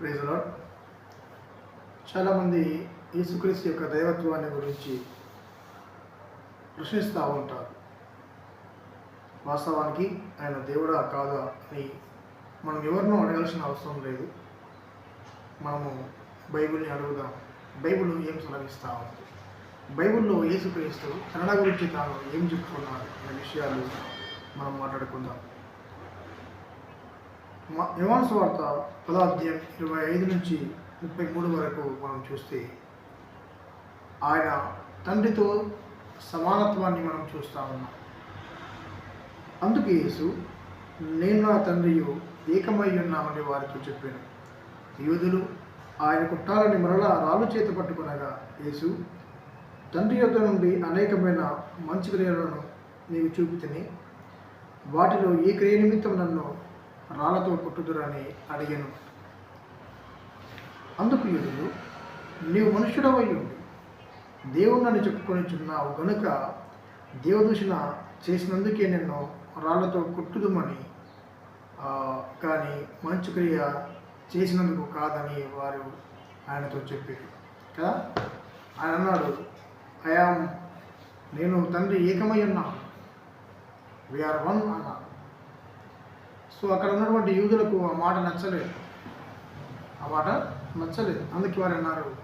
ప్రైజ్లో చాలామంది యేసుక్రీస్తు యొక్క దైవత్వాన్ని గురించి ప్రశ్నిస్తూ ఉంటారు. వాస్తవానికి ఆయన దేవుడా కాదా అని మనం ఎవరినో అడగాల్సిన అవసరం లేదు. మనము బైబిల్ని అడుగుదాం. బైబిల్ ఏం సెలవిస్తా ఉంది? బైబిల్లో యేసుక్రీస్తు కన్నడ గురించి తాను ఏం చెప్పుకున్నారు అనే విషయాలు మనం మాట్లాడుకుందాం. మ- వార్త సువార్త ఇరవై ఐదు నుంచి ముప్పై మూడు వరకు మనం చూస్తే ఆయన తండ్రితో సమానత్వాన్ని మనం చూస్తా ఉన్నాం. అందుకే యేసు నేను నా తండ్రియు ఏకమై ఉన్నామని వారితో చెప్పాను. యోధులు ఆయన కుట్టాలని మరలా రాళ్ళు చేత పట్టుకునగా యేసు తండ్రి యొద్ద నుండి అనేకమైన మంచి క్రియలను నీవు చూపితేనే. వాటిలో ఏ క్రియ నిమిత్తం నన్ను రాళ్ళతో కొట్టుదురని అడిగాను. అందుకు యూదులు నీవు మనుష్యుడవై ఉండి. దేవుణ్ణని చెప్పుకొని చున్నావు గనుక దేవదూషణ చేసినందుకే నిన్ను రాళ్ళతో కొట్టుదుమని కానీ మంచు క్రియ చేసినందుకు కాదని వారు ఆయనతో చెప్పారు. కదా? ఆయన అన్నాడు ఐఆమ్ నేను తండ్రి ఏకమై ఉన్నాను. వీఆర్ వన్ అన్నాడు. సో అక్కడ ఉన్నటువంటి యూదులకు ఆ మాట నచ్చలేదు. ఆ మాట నచ్చలేదు. అందుకే వారు అన్నారు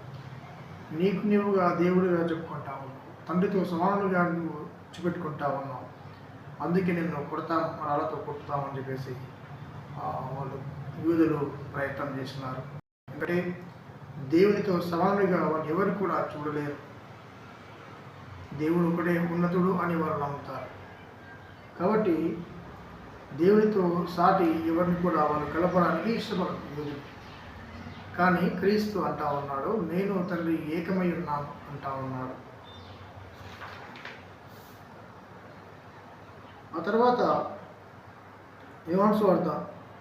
నీకు నీవుగా దేవుడిగా చెప్పుకుంటా ఉన్నావు తండ్రితో సమానులుగా నువ్వు చూపెట్టుకుంటా ఉన్నావు అందుకే నేను కొడతాం రాళ్ళతో కొట్టుతామని చెప్పేసి వాళ్ళు యూదులు ప్రయత్నం చేస్తున్నారు. ఎందుకంటే దేవునితో సమానులుగా వాళ్ళు ఎవరు కూడా చూడలేరు. దేవుడు ఒకడే ఉన్నతుడు అని వారు నమ్ముతారు. కాబట్టి దేవునితో సాటి ఎవరిని కూడా వాళ్ళు కలపడానికి ఇష్టపడదు యూదులు కానీ క్రీస్తు అంటా ఉన్నాడు నేను తండ్రి ఏకమై ఉన్నాను అంటా ఉన్నాడు. ఆ తర్వాత యోహాను వార్త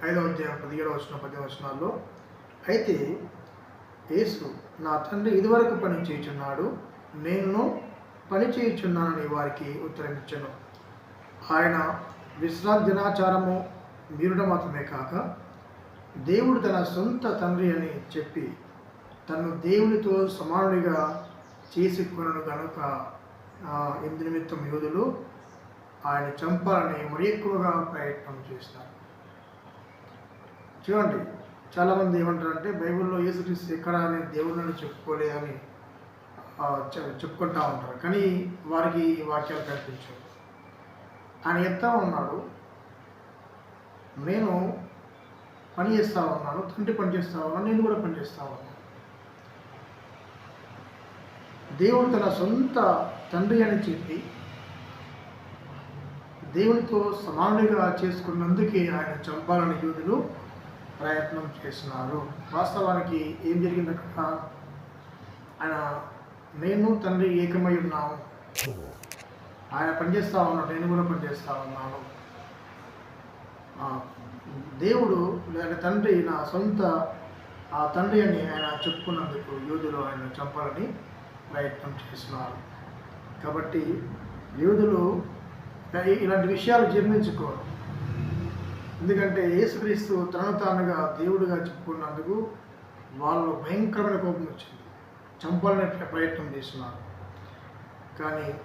ఐదవ అధ్యాయం పదిహేడవ వచ్చిన పది వచనాల్లో అయితే యేసు నా తండ్రి ఇదివరకు పని చేయుచున్నాడు నేను పని చేయుచున్నానని వారికి ఉత్తరం ఇచ్చాను. ఆయన విశ్రాంతి దినాచారము మీరుట మాత్రమే కాక దేవుడు తన సొంత తండ్రి అని చెప్పి తను దేవునితో సమానుడిగా చేసి కొనను గనుక ఎందు నిమిత్తం యోధులు ఆయన చంపాలని మరి ఎక్కువగా ప్రయత్నం చేస్తారు. చూడండి చాలామంది ఏమంటారంటే బైబిల్లో యేసుక్రీస్తు ఎక్కడ అనే దేవుళ్ళని చెప్పుకోలేదని చె- చెప్పుకుంటా ఉంటారు. కానీ వారికి ఈ వాక్యాలు కనిపించవు. ఆయన చెప్తా ఉన్నాడు నేను పని చేస్తా ఉన్నాను తండ్రి పని చేస్తా ఉన్నాను నేను కూడా పని చేస్తా ఉన్నాను. దేవుడు తన సొంత తండ్రి అని చెప్పి దేవునితో సమానుడిగా చేసుకున్నందుకే ఆయన చంపాలని యూదులు ప్రయత్నం చేస్తున్నారు వాస్తవానికి ఏం జరిగింది ఆయన నేను తండ్రి ఏకమై ఉన్నాము ఆయన పనిచేస్తూ ఉన్నాడు నేను కూడా పనిచేస్తా ఉన్నాను. దేవుడు లేక తండ్రి నా సొంత ఆ తండ్రి అని ఆయన చెప్పుకున్నందుకు యూదులు ఆయన చంపాలని ప్రయత్నం చేస్తున్నారు. కాబట్టి యూదులు ఇలాంటి విషయాలు జీర్ణించుకోరు ఎందుకంటే యేసుక్రీస్తు తనను తానుగా దేవుడిగా చెప్పుకున్నందుకు వాళ్ళు భయంకరమైన కోపం వచ్చింది. చంపాలనే ప్రయత్నం చేస్తున్నారు. కానీ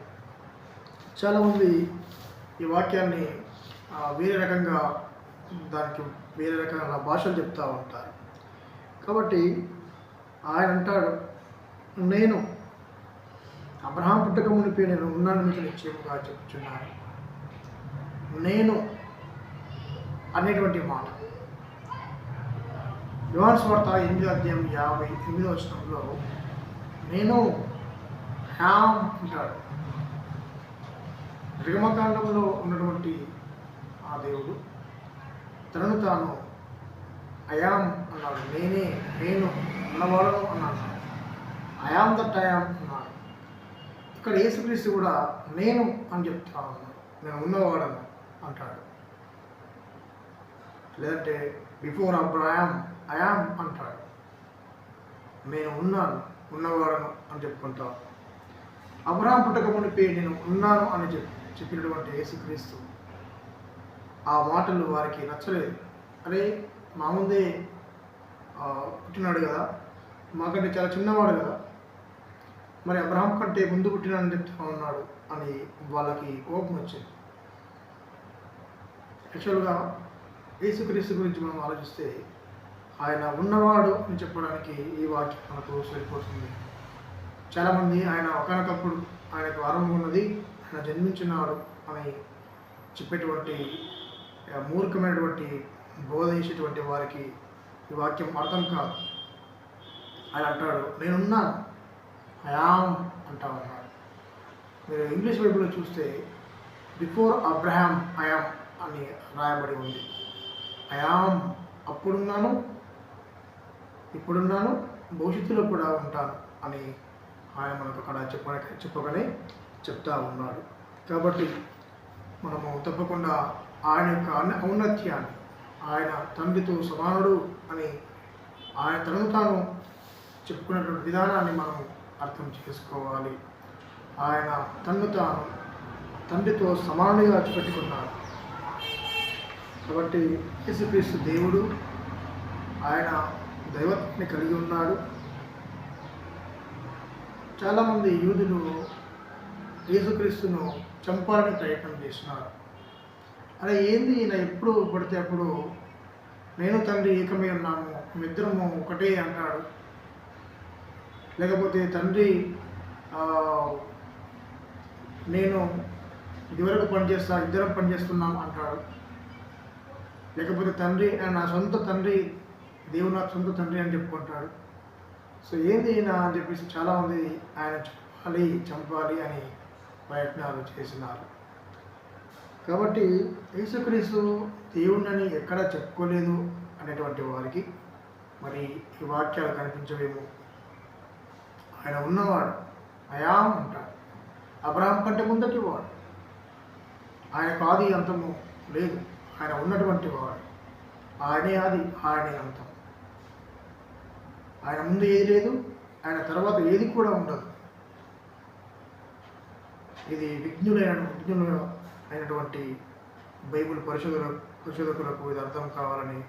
చాలామంది ఈ వాక్యాన్ని వేరే రకంగా దానికి వేరే రకమైన భాషలు చెప్తూ ఉంటారు. కాబట్టి ఆయన అంటాడు నేను అబ్రహాం పుట్టక మునిపే నేను ఉన్నాను మీకు నిశ్చయముగా చెప్తున్నాను. నేను అనేటువంటి మాట. యువన్ స్వార్త ఎనిమిది అధ్యాయం యాభై ఎనిమిదో వచనంలో నేను హ్యామ్ అంటాడు. రిగమకాండంలో ఉన్నటువంటి ఆ దేవుడు తనను తాను అయాం అన్నాడు. నేనే నేను ఉన్నవాడను అన్నాడు. అయాం దట్ అయాం అన్నాడు. ఇక్కడ యేసుక్రీస్తు కూడా నేను అని చెప్తాను నేను ఉన్నవాడను అంటాడు. లేదంటే బిఫోర్ అబ్రాయాం అయాం అంటాడు. నేను ఉన్నాను ఉన్నవాడను అని చెప్పుకుంటాను అబ్రహాం పుట్టక మునిపే నేను ఉన్నాను అని చెప్పి చెప్పినటువంటి యేసుక్రీస్తు ఆ మాటలు వారికి నచ్చలేదు. అరే మా ముందే పుట్టినాడు కదా. మాకంటే చాలా చిన్నవాడు కదా. మరి అబ్రహాం కంటే ముందు పుట్టినాడని చెప్తా ఉన్నాడు అని వాళ్ళకి కోపం వచ్చింది. యాక్చువల్గా యేసుక్రీస్తు గురించి మనం ఆలోచిస్తే ఆయన ఉన్నవాడు అని చెప్పడానికి ఈ వాక్యం మనకు సరిపోతుంది. చాలామంది ఆయన ఒకనొకప్పుడు ఆయనకు ఆరంభం ఉన్నది. ఆయన జన్మించినాడు అని చెప్పేటువంటి మూర్ఖమైనటువంటి బోధ చేసేటువంటి వారికి ఈ వాక్యం అర్థం కాదు. ఆయన అంటాడు నేనున్నాను. అయామ్ అంటా ఉన్నాడు. మీరు ఇంగ్లీష్ బైబిల్లో చూస్తే బిఫోర్ అబ్రహాం అయామ్ అని రాయబడి ఉంది. అయామ్ అప్పుడున్నాను ఇప్పుడున్నాను భవిష్యత్తులో కూడా ఉంటాను అని ఆయన మనకు అక్కడ చెప్ప చెప్పగానే చెప్తా ఉన్నాడు. కాబట్టి మనము తప్పకుండా ఆయన యొక్క ఔన్నత్యాన్ని ఆయన తండ్రితో సమానుడు అని ఆయన తనను తాను చెప్పుకున్నటువంటి విధానాన్ని మనం అర్థం చేసుకోవాలి. ఆయన తన్ను తాను తండ్రితో సమానుడిగా పెట్టుకున్నాడు కాబట్టి యేసుక్రీస్తు దేవుడు ఆయన దైవత్ని కలిగి ఉన్నాడు. చాలామంది యూదులు యేసుక్రీస్తును చంపాలని ప్రయత్నం చేస్తున్నారు. అలా ఏంది ఈయన ఎప్పుడు పడితే అప్పుడు నేను తండ్రి ఏకమై ఉన్నాము మిత్రము ఒకటే అంటాడు. లేకపోతే తండ్రి నేను ఇదివరకు పనిచేస్తా ఇద్దరం పనిచేస్తున్నాం అంటాడు. లేకపోతే తండ్రి ఆయన నా సొంత తండ్రి దేవుడు నా సొంత తండ్రి అని చెప్పుకుంటాడు. సో ఏంది ఈయన అని చెప్పేసి చాలామంది ఆయన చంపాలి చంపాలి అని ప్రయత్నాలు చేసినారు. కాబట్టి యేసుక్రీస్తు దేవుణ్ణని ఎక్కడా చెప్పుకోలేదు అనేటువంటి వారికి మరి ఈ వాక్యాలు కనిపించవేమో. ఆయన ఉన్నవాడు అయాం అంటాడు అబ్రహాం కంటే ముందటి వాడు. ఆయన ఆది అంతము లేదు. ఆయన ఉన్నటువంటి వాడు. ఆయనే ఆది ఆయనే అంతం. ఆయన ముందు ఏది లేదు ఆయన తర్వాత ఏది కూడా ఉండదు. ఇది విజ్ఞులైన విజ్ఞులు అయినటువంటి బైబిల్ పరిశోధన పరిశోధకులకు ఇది అర్థం కావాలని